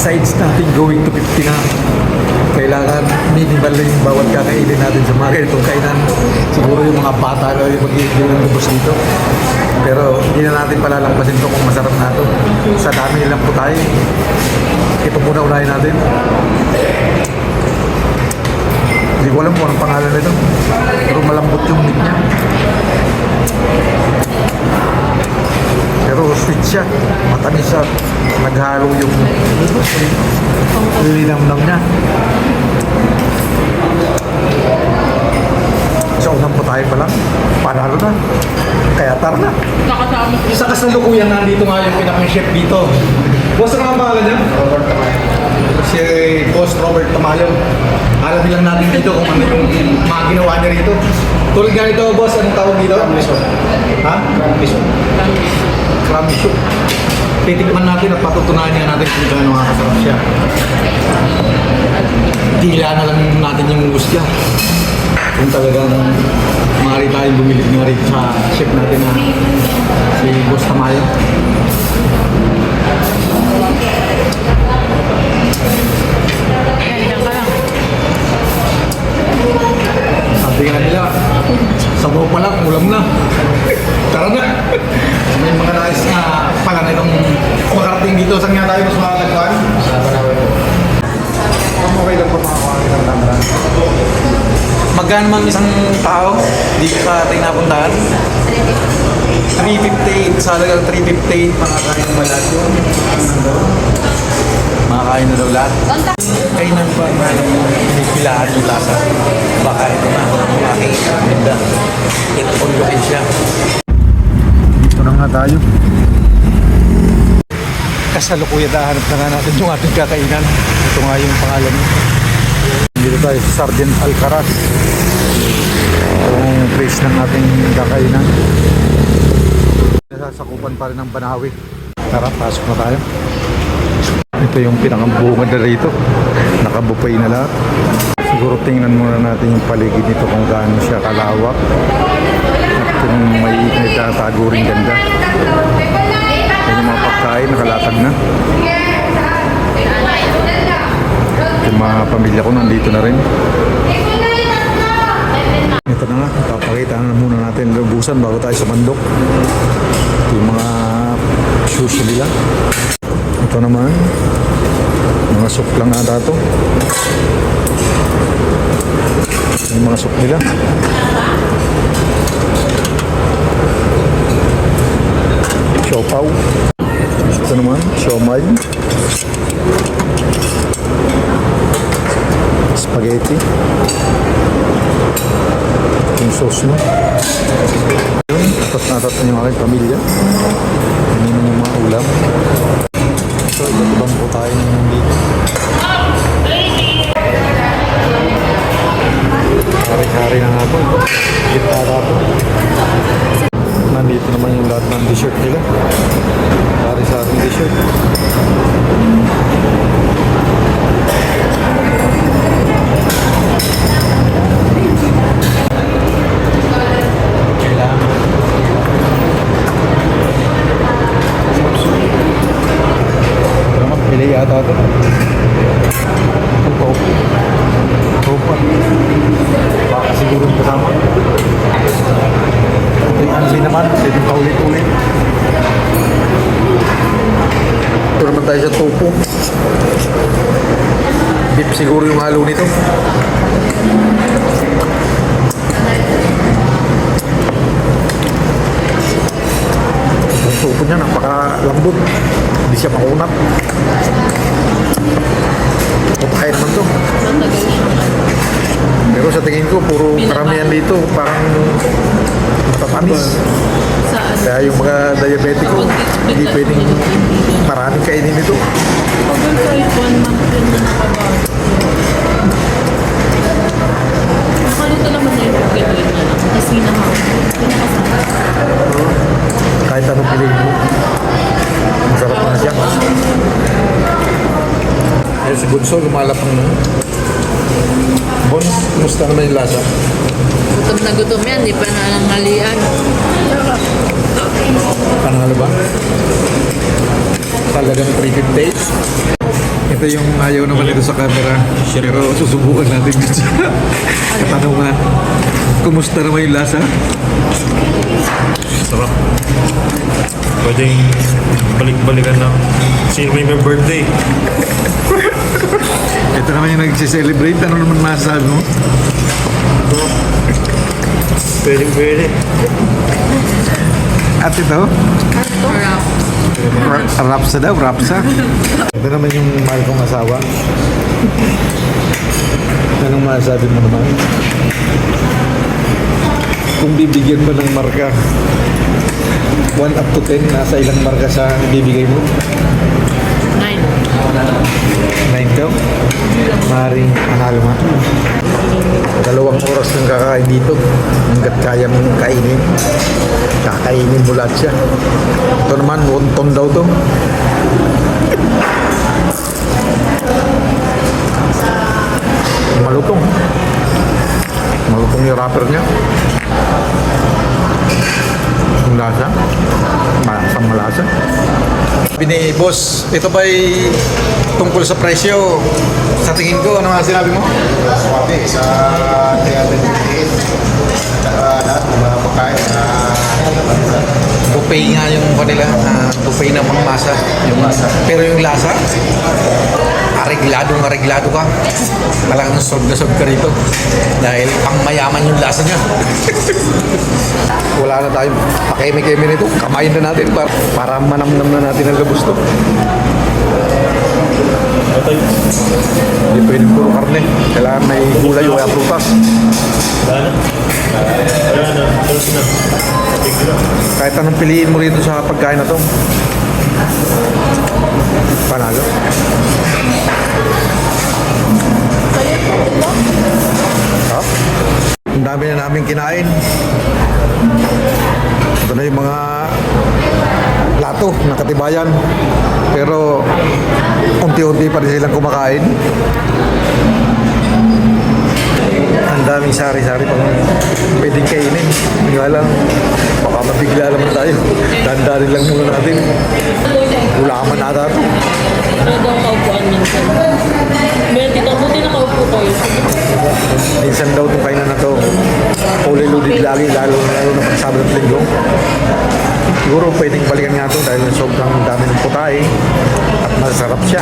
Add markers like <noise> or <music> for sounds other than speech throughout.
sides natin going to 50 na. Kailangan minimal lang yung bawat kakainin natin sa mga ganitong kainan. Siguro yung mga bata na yung mag-iigil ng lubos dito. Pero hindi na natin palalampasin ito kung masarap na ito. Sa dami nilang po tayo. Ito muna unahin natin. Hindi ko alam kung anong pangalan nito. Pero malambot yung meat niya. Pero sweet siya. Matamis siya. Lilamdam niya. So, unang putahe pa lang. Panalo na. Kaya tar na. Nakatama. Sa kasalukuyan nandito nga yung pinakang-chef dito. Boss, ano ang pangalan? Robert Tamayo. Si eh, Boss Robert Tamayo. Alam lang natin dito kung ano yung mga ginawa niya rito. Tulad ganito, boss, anong tawag dito? Transmission. Ha? Transmission. Transmission. Promise you. Titikman natin at patutunayan natin kung gaano nakakasarap siya. Tila na lang natin yung gusto niya. Kung talagang maaari tayong bumili nga rin sa chef natin na si Boss Tamayo. Sabi nga nila, sabaw pa lang, ulam na. Tara na! Magkano mang isang tao dito sa ating napuntahan? 358. Sa halagang 358, makakain mo lahat yun. Makakain na daw lahat. Kainan pa na pipilahan yung lasa. Baka ito na. Makikita. Ganda. Ito on lookin siya. Dito na nga tayo. Kasalukuya dahanap na nga natin yung ating kakainan. Ito nga yung pangalan niya dito tayo sa Sardin Alcaraz. Itong place ng ating kakainan. Nasasakupan pa rin ng Banawi. Tara pasok na tayo. Ito yung pinakambuhumad na rito. Nakabupay na lahat. Siguro tingnan muna natin yung paligid nito kung gaano siya kalawak. At kung may nagtatago rin ganda. Yan yung mga pagkain nakalatag na. Yung mga pamilya ko nandito na rin. Ito na nga, papakita na muna natin lubusan bago tayo sa mandok. Yung mga suso nila. Ito naman, mga sok lang ata ito. Yung mga sok nila. Siopaw. Ito naman, siomay. Siopaw. spaghetti. Yung sauce mo. Tapos natatang yung aking pamilya. Kanina yung mga ulam. So, iba't ibang po tayo ngayon dito. Hari-hari na nga po. Gitara po. Nandito naman yung lahat ng dessert nila. Hari sa ating dessert. Pili yata ito. Opo. Opo. Baka siguro kasama. Ito yung ansi naman. Pwede pa ulit-ulit. Ito naman tayo sa topo. Beef siguro yung halo nito. Ang topo niya napakalambot. Hindi siya makunat. Matahay naman to. Pero sa tingin ko, puro karamihan dito, parang matapanis. Kaya yung mga diabetic, hindi pwedeng maraming kainin ito. Overfried one month din na nakabago. So, lumalapang na. Bon, kumusta naman yung lasa? Gutom na gutom yan, di pa nananghalian. Panalo ba? Talagang 350 days. Ito yung ayaw naman nito sa camera. Pero susubukan natin <laughs> ano dito. Katanungan. Kumusta naman yung lasa? Sarap. Pwedeng balik-balikan na. Sino may may birthday? <laughs> Ito naman yung nag-celebrate. Ano naman masasabi mo? Pwedeng pwede. At ito? Sarap. Ra- Rapsa daw, rapsa. <laughs> Ito naman yung mahal kong asawa. Anong masasabi mo naman? Kung bibigyan mo ng marka, 1 up to 10, nasa ilang marka sa bibigay mo? Nine. 9 daw? Maring panalo nga. Dalawang oras nang kakain dito. Hanggat kaya mong kainin. Kakainin mo lahat siya. Ito naman, wonton daw to. Ito ba'y tungkol sa presyo? Sa tingin ko, ano nga sinabi mo? Swabe sa 358. Tsaka lahat ng mga pagkain na Buffet nga yung kanila, ah, buffet ng mga masa. Yung masa. Pero yung lasa, aregladong areglado ka. Talagang sob na sob ka rito. Dahil pang mayaman yung lasa niya. Wala na tayong pakeme-keme nito. Kamayin na natin para, para manamnam na natin ang gusto. Ito yung Hindi pwedeng puro karne. Kailangan may gulay o prutas. gana. Ayan na. Tapos na. Kahit anong piliin mo rito sa pagkain na to. Panalo. Dami na namin kinain. Ito na yung mga plato ng katibayan. Pero unti-unti pa rin silang kumakain. Ang daming sari-sari pang pwedeng kainin. Nga lang, baka mabigla naman tayo. Dandarin lang muna natin. Ulaman ata ito. Ito daw kaupuan minsan. Pero dito, buti nakaupo kayo. Minsan daw itong kainan na to. Fully loaded lagi, lalo lalo na pag Sabado at Linggo. Siguro pwedeng balikan nga ito dahil sobrang dami ng putay at masarap siya.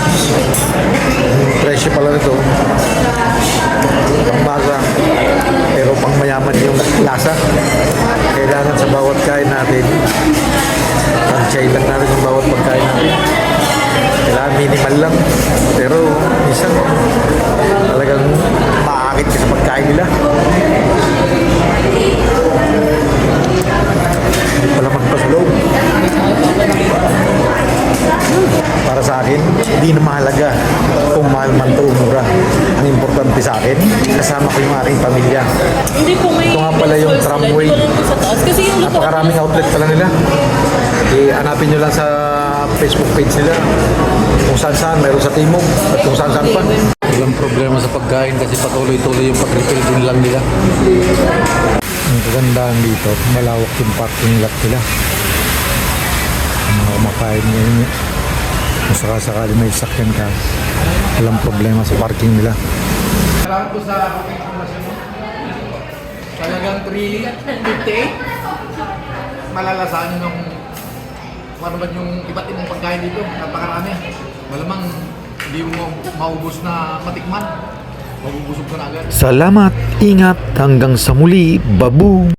Yung presyo pala nito, pang basa, pero pang mayaman yung lasa. Kailangan sa bawat kain natin, pag-chay lang natin yung bawat pagkain natin. Kailangan minimal lang. Pero minsan, talagang maakit ka sa pagkain nila. Pala magpasulog. Para sa akin, hindi na mahalaga kung mahal man to o mura. Ang importante sa akin, kasama ko yung aking pamilya. Hindi po may... Ito nga pala yung tramway. Kasi yung. Napakaraming outlet pala nila. Eh, hanapin nyo lang sa Facebook page nila. Kung saan saan, meron sa Timog at kung saan saan pa. Walang problema sa pagkain kasi patuloy-tuloy yung pag-refill din lang nila. Ang kagandaan dito, malawak yung parking lot nila. Ang mga kumakain ngayon. Kung sakasakali may sakyan ka, walang problema sa parking nila. Salamat po sa informasyon mo. Talagang 358. Malalasahan nyo nung kung ano ba yung iba't ibang pagkain dito. Napakarami. Malamang hindi mo maubos na matikman. Mabubusog ka na agad. Salamat, ingat, hanggang sa muli, babu!